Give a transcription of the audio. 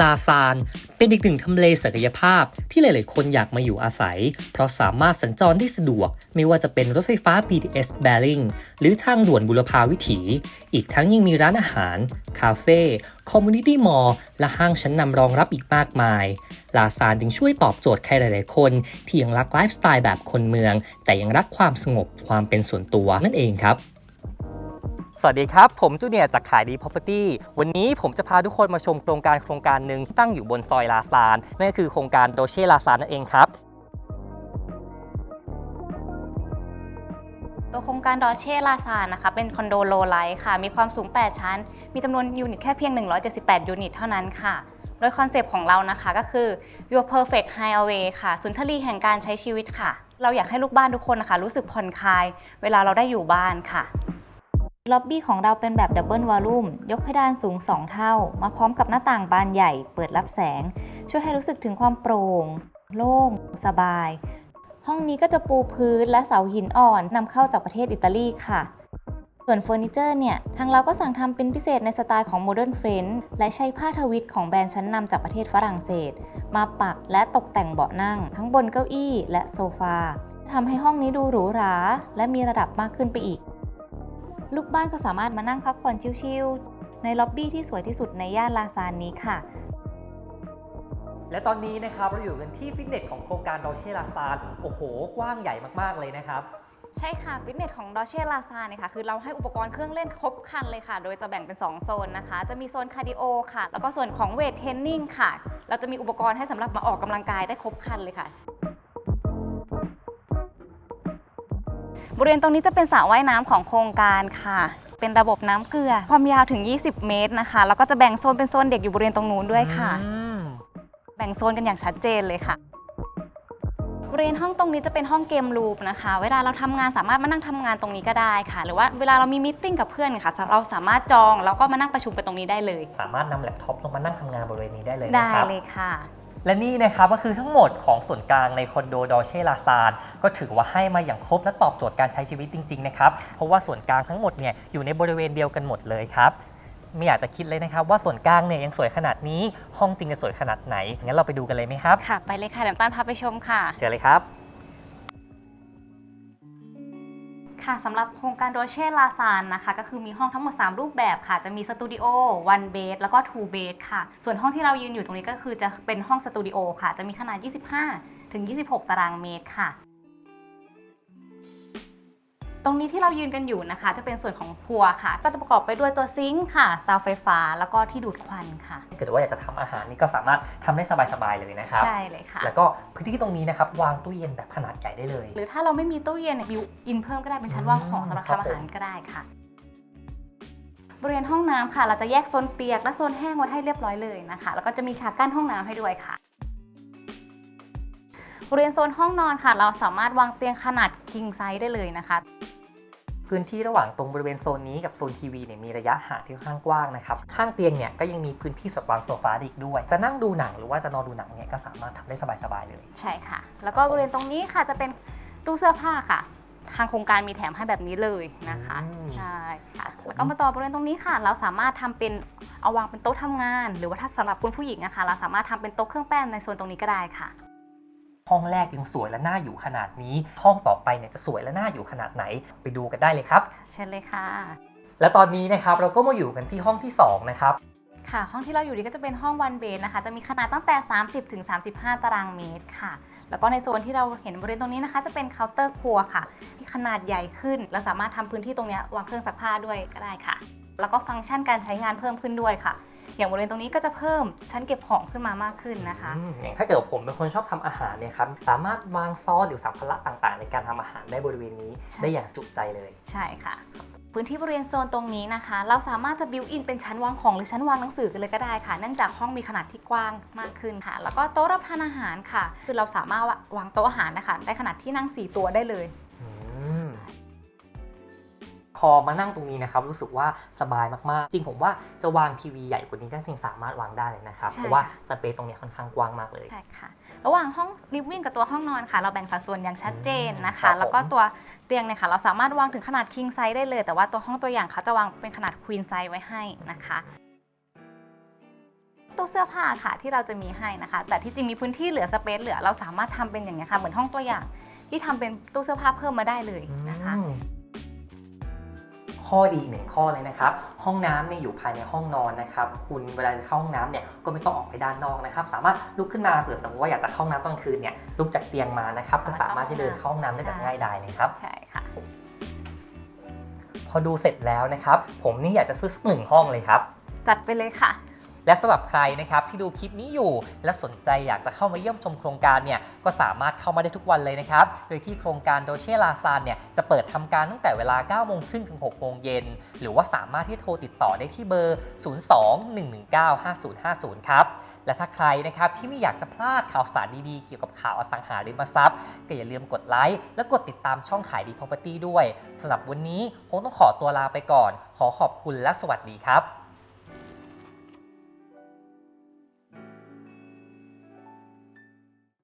ลาซานเป็นอีกหนึ่งทำเลศักยภาพที่หลาย ๆ คนอยากมาอยู่อาศัย เพราะสามารถสัญจรได้สะดวก ไม่ว่าจะเป็นรถไฟฟ้า BTS b e r l i n g หรือทางด่วนบุรพาวิถี อีกทั้งยังมีร้านอาหาร คาเฟ่คอมมูนิตี้มอลล์และห้างชั้นนำรองรับอีกมากมาย ลาซานจึงช่วยตอบโจทย์ใครหลาย ๆ คน ที่ยังรักไลฟ์สไตล์แบบคนเมือง แต่ยังรักความสงบความเป็นส่วนตัวนั่นเองครับ สวัสดีครับ ผมจูเนียจากขายดี Property วันนี้ผมจะพาทุกคนมาชมโครงการโครงการหนึ่งตั้งอยู่บนซอยลาซาน นั่นก็คือโครงการโดเช่ลาซานนั่นเองครับ ตัวโครงการดอเช่ลาซานนะคะเป็นคอนโดโลไลท์ค่ะ มีความสูง 8 ชั้น มีจำนวนยูนิตแค่เพียง 178 ยูนิตเท่านั้นค่ะ โดยคอนเซปต์ของเรานะคะก็คือ your perfect highway ค่ะ สุนทรีแห่งการใช้ชีวิตค่ะ เราอยากให้ลูกบ้านทุกคนนะคะรู้สึกผ่อนคลาย เวลาเราได้อยู่บ้านค่ะ ล็อบบี้ของเราเป็นแบบดับเบิลวอลลุ่มยกเพดานสูง 2 เท่า มาพร้อมกับหน้าต่างบานใหญ่ เปิดรับแสง ช่วยให้รู้สึกถึงความโปร่ง โล่ง สบาย ห้องนี้ก็จะปูพื้นและเสาหินอ่อนนำเข้าจากประเทศอิตาลีค่ะ ส่วนเฟอร์นิเจอร์เนี่ย ทางเราก็สั่งทำเป็นพิเศษในสไตล์ของโมเดิร์นเฟรนด์และใช้ผ้าทวิตของแบรนด์ชั้นนำจากประเทศฝรั่งเศส มาปักและตกแต่งเบาะนั่ง ทั้งบนเก้าอี้ และโซฟาทำให้ห้องนี้ดูหรูหราและมีระดับมากขึ้นไปอีก ลูกบ้านก็สามารถมานั่งพักผ่อนชิลๆ ในล็อบบี้ที่สวยที่สุดในย่านลาซานนี้ค่ะ และตอนนี้นะครับเราอยู่กันที่ฟิตเนสของโครงการโดเช่ลาซานโอ้โห กว้างใหญ่มากๆเลยนะครับ ใช่ค่ะ ฟิตเนสของดอเช่ลาซาเนี่ยค่ะคือเราให้อุปกรณ์เครื่องเล่นครบครันเลยค่ะ โดยจะแบ่งเป็น 2 โซนนะคะ จะมีโซนคาร์ดิโอค่ะ แล้วก็ส่วนของเวทเทรนนิ่งค่ะ เราจะมีอุปกรณ์ให้สำหรับมาออกกำลังกายได้ครบครันเลยค่ะ บริเวณตรงนี้จะเป็นสระว่ายน้ำของโครงการค่ะ เป็นระบบน้ำเกลือ ความยาวถึง 20 เมตรนะคะ แล้วก็จะแบ่งโซนเป็นโซนเด็กอยู่บริเวณตรงนู้นด้วยค่ะอืมแบ่งโซนกันอย่างชัดเจนเลยค่ะบริเวณห้องตรงนี้จะเป็นห้องเกมรูปนะคะ เวลาเราทำงานสามารถมานั่งทำงานตรงนี้ก็ได้ค่ะ หรือว่าเวลาเรามีมิทติ้งกับเพื่อนค่ะ เราสามารถจองแล้วก็มานั่งประชุมกันตรงนี้ได้เลย สามารถนำแล็ปท็อปลงมานั่งทำงานบริเวณนี้ได้เลยได้นะครับเลยค่ะ และนี่นะครับก็คือทั้งหมดของส่วนกลางในคอนโดดอเช่ลาซานก็ถือว่าให้มาอย่างครบและตอบโจทย์การใช้ชีวิตจริงๆนะครับเพราะว่าส่วนกลางทั้งหมดเนี่ยอยู่ในบริเวณเดียวกันหมดเลยครับไม่อยากจะคิดเลยนะครับว่าส่วนกลางเนี่ยยังสวยขนาดนี้ห้องจริงจะสวยขนาดไหนงั้นเราไปดูกันเลยไหมครับค่ะไปเลยค่ะเดี๋ยวต้านพาไปชมค่ะเชิญเลยครับ ค่ะสำหรับโครงการโดเช่ลาซานนะคะ ก็คือมีห้องทั้งหมด 3 รูปแบบค่ะ จะมีสตูดิโอวันเบดแล้วก็ทูเบดค่ะ ส่วนห้องที่เรายืนอยู่ตรงนี้ก็คือจะเป็นห้องสตูดิโอค่ะ จะมีขนาด 25 ถึง 26 ตารางเมตรค่ะ ตรงนี้ที่เรายืนกันอยู่นะคะ จะเป็นส่วนของครัวค่ะ ก็จะประกอบไปด้วยตัวซิงค์ค่ะเตาไฟฟ้าแล้วก็ที่ดูดควันค่ะถ้าเกิดว่าอยากจะทำอาหารนี่ก็สามารถทำได้สบายๆเลยนะครับ ใช่เลยค่ะ แล้วก็พื้นที่ตรงนี้นะครับวางตู้เย็นแบบขนาดใหญ่ได้เลย หรือถ้าเราไม่มีตู้เย็นบิวอินเพิ่มก็ได้เป็นชั้นวางของสำหรับครับทำอาหารผมก็ได้ค่ะ บริเวณห้องน้ำค่ะ เราจะแยกโซนเปียกและโซนแห้งไว้ให้เรียบร้อยเลยนะคะ แล้วก็จะมีฉากกั้นห้องน้ำให้ด้วยค่ะ บริเวณโซนห้องนอนค่ะ เราสามารถวางเตียงขนาด king size ได้เลยนะคะ พื้นที่ระหว่างตรงบริเวณโซนนี้กับโซนทีวีเนี่ยมีระยะห่างที่ค่อนข้างกว้างนะครับ ข้างเตียงเนี่ยก็ยังมีพื้นที่สำหรับวางโซฟาได้อีกด้วย จะนั่งดูหนังหรือว่าจะนอนดูหนังเนี่ยก็สามารถทำได้สบายๆเลย ใช่ค่ะ แล้วก็บริเวณตรงนี้ค่ะจะเป็นตู้เสื้อผ้าค่ะ ทางโครงการมีแถมให้แบบนี้เลยนะคะอืมใช่ค่ะครับผมแล้วก็มาต่อบริเวณตรงนี้ค่ะ เราสามารถทำเป็นเอาวางเป็นโต๊ะทำงาน หรือว่าถ้าสำหรับคุณผู้หญิงนะคะเราสามารถทำเป็นโต๊ะเครื่องแป้งในโซนตรงนี้ก็ได้ค่ะ ห้องแรกยังสวยและน่าอยู่ขนาดนี้ ห้องต่อไปเนี่ยจะสวยและน่าอยู่ขนาดไหน ไปดูกันได้เลยครับ เชิญเลยค่ะ และตอนนี้นะครับเราก็มาอยู่กันที่ห้องที่สองนะครับค่ะ ห้องที่เราอยู่นี้ก็จะเป็นห้องวันเบนนะคะ จะมีขนาดตั้งแต่ 30ถึง35 ตารางเมตรค่ะ แล้วก็ในโซนที่เราเห็นบริเวณตรงนี้นะคะ จะเป็นเคาน์เตอร์ครัวค่ะที่ขนาดใหญ่ขึ้นเราสามารถทำพื้นที่ตรงเนี้ยวางเครื่องซักผ้าด้วยก็ได้ค่ะ แล้วก็ฟังก์ชันการใช้งานเพิ่มขึ้นด้วยค่ะ อย่างบริเวณตรงนี้ก็จะเพิ่มชั้นเก็บของขึ้นมามากขึ้นนะคะ อืมอย่างถ้าเกิดผมเป็นคนชอบทำอาหารเนี่ยครับสามารถวางซอสหรือสัมภาระต่างๆ ในการทำอาหารได้บริเวณนี้ใช่ ได้อย่างจุใจเลย ใช่ค่ะ พื้นที่บริเวณโซนตรงนี้นะคะ เราสามารถจะบิวอินเป็นชั้นวางของหรือชั้นวางหนังสือกันเลยก็ได้ค่ะ เนื่องจากห้องมีขนาดที่กว้างมากขึ้นค่ะ แล้วก็โต๊ะรับทานอาหารค่ะ คือเราสามารถวางโต๊ะอาหารนะคะ ได้ขนาดที่นั่ง 4 ตัวได้เลยอืม พอมานั่งตรงนี้นะครับรู้สึกว่าสบายมากๆ จริงผมว่าจะวางทีวีใหญ่กว่านี้ก็ยังสามารถวางได้เลยนะครับ ใช่เพราะว่าค่ะ สเปซตรงนี้ค่อนข้างกว้างมากเลย ใช่ค่ะ ระหว่างห้องลิฟวิ่งกับตัวห้องนอนค่ะ เราแบ่งสัดส่วนอย่างชัดเจนนะครัคะ บผม แล้วก็ตัวเตียงเนี่ยค่ะ เราสามารถวางถึงขนาด king size ได้เลย แต่ว่าตัวห้องตัวอย่างเขาจะวางเป็นขนาด queen size ไว้ให้นะคะตู้เสื้อผ้าค่ะที่เราจะมีให้นะคะ แต่ที่จริงมีพื้นที่เหลือสเปซเหลือเราสามารถทำเป็นอย่างเงี้ยค่ะเหมือนห้องตัวอย่างที่ทำเป็นตู้เสื้อผ้าเพิ่มมาได้เลยนะคะ อืม ข้อดีหนึ่งข้อเลยนะครับ ห้องน้ำเนี่ยอยู่ภายในห้องนอนนะครับ คุณเวลาจะเข้าห้องน้ำเนี่ยก็ไม่ต้องออกไปด้านนอกนะครับ สามารถลุกขึ้นมาเผื่อสมมติว่าอยากจะเข้าห้องน้ำตอนกลางคืนเนี่ยลุกจากเตียงมานะครับ ก็สามารถที่จะเดินเข้าห้องน้ำได้แบบง่ายดายเลยครับ ใช่ค่ะ พอดูเสร็จแล้วนะครับ ผมนี่อยากจะซื้อสักหนึ่งห้องเลยครับ จัดไปเลยค่ะ และสำหรับใครนะครับที่ดูคลิปนี้อยู่ และสนใจอยากจะเข้ามาเยี่ยมชมโครงการเนี่ยก็สามารถเข้ามาได้ทุกวันเลยนะครับ โดยที่โครงการโดเช่ลาซานเนี่ยจะเปิดทำการตั้งแต่เวลา9โมงครึ่งถึง6โมงเย็นหรือว่าสามารถที่โทรติดต่อได้ที่เบอร์ 02-119-5050 ครับ และถ้าใครนะครับที่ไม่อยากจะพลาดข่าวสารดีๆ เกี่ยวกับข่าวอสังหาริมทรัพย์ก็อย่าลืมกดไลค์และกดติดตามช่องขายดี property ด้วยสำหรับวันนี้คงต้องขอตัวลาไปก่อน ขอขอบคุณและสวัสดีครับ